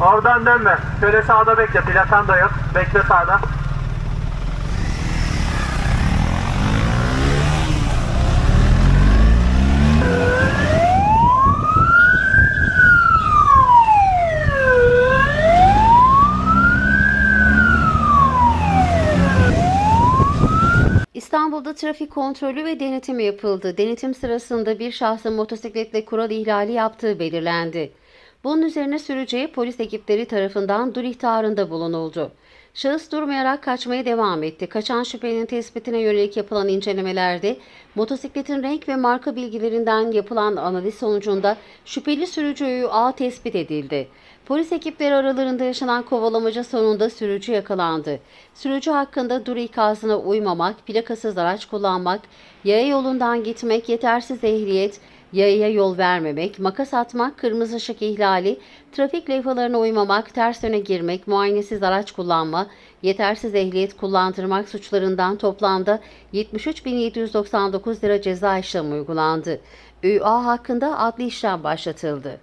Oradan dönme. Şöyle sağda bekle. Plakan da yok. Bekle sağda. İstanbul'da trafik kontrolü ve denetimi yapıldı. Denetim sırasında bir şahsın motosikletle kural ihlali yaptığı belirlendi. Bunun üzerine sürücüye polis ekipleri tarafından dur ihtarında bulunuldu. Şahıs durmayarak kaçmaya devam etti. Kaçan şüphelinin tespitine yönelik yapılan incelemelerde motosikletin renk ve marka bilgilerinden yapılan analiz sonucunda şüpheli sürücü A tespit edildi. Polis ekipleri aralarında yaşanan kovalamaca sonunda sürücü yakalandı. Sürücü hakkında dur ikazına uymamak, plakasız araç kullanmak, yaya yolundan gitmek, yetersiz ehliyet, yayaya yol vermemek, makas atmak, kırmızı ışık ihlali, trafik levhalarına uymamak, ters yöne girmek, muayenesiz araç kullanma, yetersiz ehliyet kullandırmak suçlarından toplamda 73.799 lira ceza işlemi uygulandı. ÜA hakkında adli işlem başlatıldı.